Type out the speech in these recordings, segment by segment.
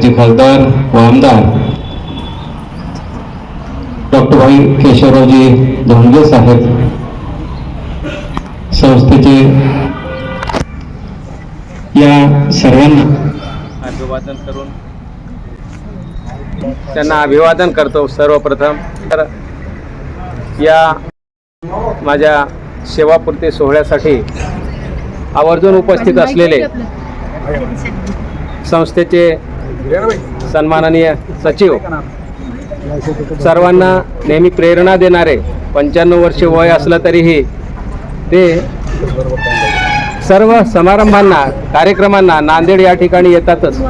चे खासदार व आमदार डॉक्टर भाई केशवरावजी धोंडगे साहेब संस्थेचे या सर्वांना अभिवादन करून त्यांना अभिवादन करतो सर्वप्रथम. तर या माझ्या सेवापूर्ती सोहळ्यासाठी आवर्जून उपस्थित असलेले संस्थेचे सन्माननीय सचिव सर्वांना नेहमी प्रेरणा देणारे पंच्याण्णव वर्षे वय असलं तरीही ते सर्व समारंभांना कार्यक्रमांना नांदेड या ठिकाणी येतातच.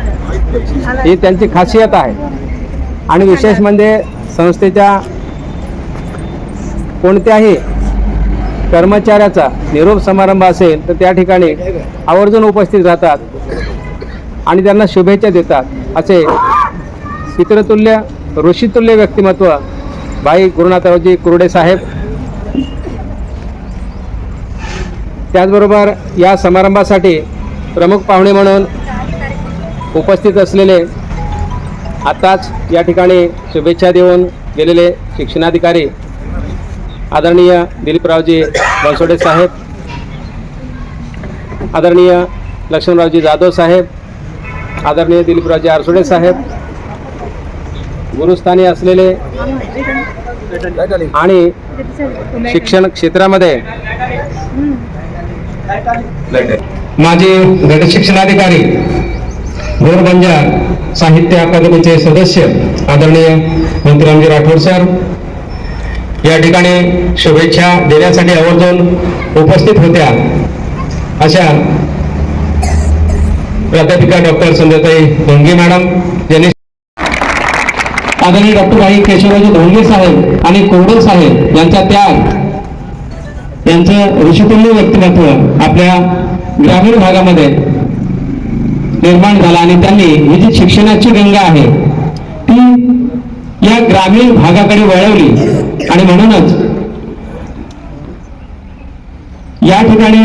ही त्यांची खासियत आहे. आणि विशेष म्हणजे संस्थेच्या कोणत्याही कर्मचाऱ्याचा निरोप समारंभ असेल तर त्या ठिकाणी आवर्जून उपस्थित राहतात आणि त्यांना शुभेच्छा देतात. असे पितृतुल्य ऋषितुल्य व्यक्तिमत्व भाई गुरुनाथरावजी कुरडे साहेब. त्याचबरोबर या समारंभासाठी प्रमुख पाहुणे म्हणून उपस्थित असलेले आताच या ठिकाणी शुभेच्छा देऊन गेलेले शिक्षणाधिकारी आदरणीय दिलीपरावजी बनसोडे साहेब आदरणीय लक्ष्मणरावजी जाधव साहेब आदरणीय दिलीपराजे आरसोडे साहेब गुरुस्थानी असलेले आणि शिक्षण क्षेत्रामध्ये माझे गट शिक्षणाधिकारी गोरबंजा साहित्य अकादमीचे सदस्य आदरणीय मंत्रीरामजी राठोड सर या ठिकाणी शुभेच्छा देण्यासाठी आवर्जून उपस्थित होत्या अशा प्राध्यापिका डॉक्टर संध्याताई धोंगे मॅडम यांनी आदरणीय डॉक्टर भाई केशवराजी धोंगे साहेब आणि कोरडे साहेब यांचा त्याग यांचं ऋषितुल्य व्यक्तिमत्व आपल्या ग्रामीण भागामध्ये निर्माण झाला आणि त्यांनी ही जी शिक्षणाची गंगा आहे ती या ग्रामीण भागाकडे वळवली. आणि म्हणूनच या ठिकाणी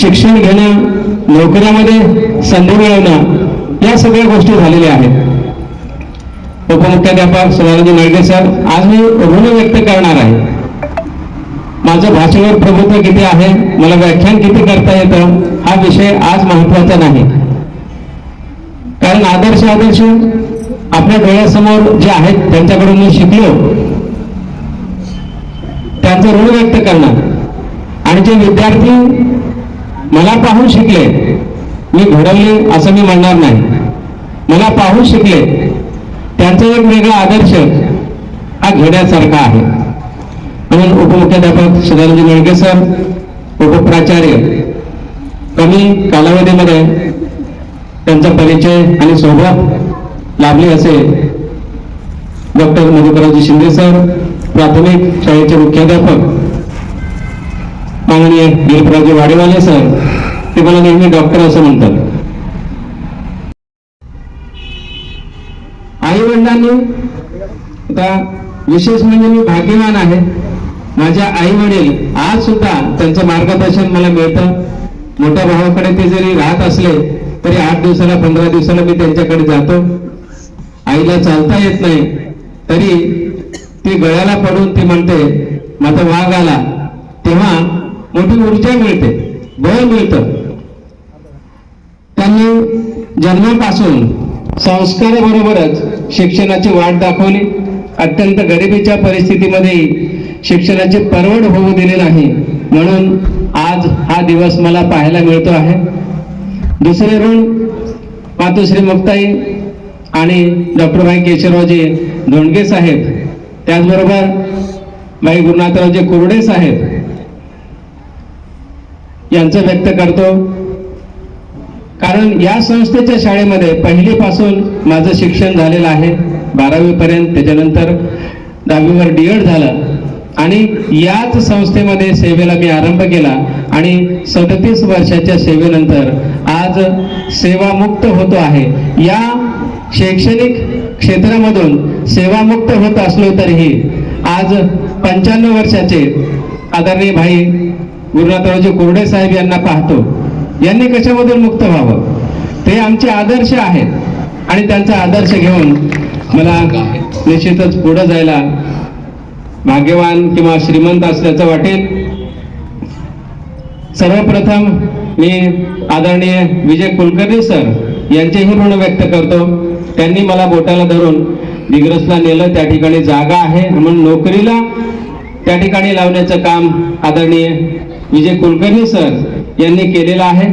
शिक्षण घेणं नोकऱ्यामध्ये संधी मिळवणं या सगळ्या गोष्टी झालेल्या आहेत. उपमुख्याध्यापक सुधाराजी नळगे सर आज मी ऋण व्यक्त करणार आहे. माझं भाषेवर प्रभुत्व किती आहे मला व्याख्यान किती करता येतं हा विषय आज महत्त्वाचा नाही. कारण आदर्श आदर्श आपल्या डोळ्यासमोर जे आहेत त्यांच्याकडून मी शिकलो. त्यांचं ऋण व्यक्त करणार आणि जे विद्यार्थी मला पाहून शिकले मी घडवले असं मी म्हणणार नाही. मला पाहून शिकले त्यांचा एक वेगळा आदर्श हा घेण्यासारखा आहे. म्हणून उपमुख्याध्यापक सदानंद मेळके सर उपप्राचार्य कमी कालावधीमध्ये त्यांचा परिचय आणि सोबत लाभली असेल डॉक्टर मधुकरजी शिंदे सर प्राथमिक शाळेचे मुख्याध्यापक माननीय दिलीपराजे वाडेवाले सर ते मला नेहमी डॉक्टर असं म्हणतात. आई वडिलांनी आता विशेष म्हणजे मी भाग्यवान आहे. माझ्या आई वडील आज सुद्धा त्यांचं मार्गदर्शन मला मिळतं. मोठ्या भावाकडे ते जरी राहत असले तरी आठ दिवसाला पंधरा दिवसाला मी त्यांच्याकडे जातो. आईला चालता येत नाही. तरी ती गळ्याला पडून ती म्हणते माझा वाघ आला. तेव्हा मोठी ऊर्जा मिळते बळ मिळतं. जन्मापासून संस्काराबरोबरच शिक्षणाची वाट दाखवली. अत्यंत गरिबीच्या परिस्थितीमध्ये शिक्षणाची परवड होऊ दिली नाही म्हणून आज हा दिवस मला पाहायला मिळतो आहे. दुसरे ऋण मातोश्री मुक्ताई आणि डॉक्टर भाई केशवरावजी धोंडगे साहेब. त्याचबरोबर भाई गुरुनाथरावजी कुरडे साहेब. यांचं व्यक्त करतो. कारण या संस्थेच्या शाळेमध्ये पहिलीपासून माझं शिक्षण झालेलं आहे. बारावीपर्यंत त्याच्यानंतर दहावीवर डी एड झालं. आणि याच संस्थेमध्ये सेवेला मी आरंभ केला. आणि सदतीस वर्षाच्या सेवेनंतर आज सेवामुक्त होतो आहे. या शैक्षणिक क्षेत्रामधून सेवामुक्त होत असलो तरीही आज पंच्याण्णव वर्षाचे आदरणीय भाई गुरुनाथरावजी कोरडे साहेब यांना पाहतो. यांनी कशामधून मुक्त व्हावं? ते आमचे आदर्श आहेत. आणि त्यांचा आदर्श घेऊन मला निश्चितच पुढं जायला भाग्यवान किंवा श्रीमंत असल्याचं वाटेल. सर्वप्रथम मी आदरणीय विजय कुलकर्णी सर यांचेही ऋण व्यक्त करतो. त्यांनी मला बोटाला धरून दिग्रसला नेलं. त्या ठिकाणी जागा आहे. म्हणून नोकरीला त्या ठिकाणी लावण्याचं काम आदरणीय विजय कुलकर्णी सर यांनी केलेला आहे.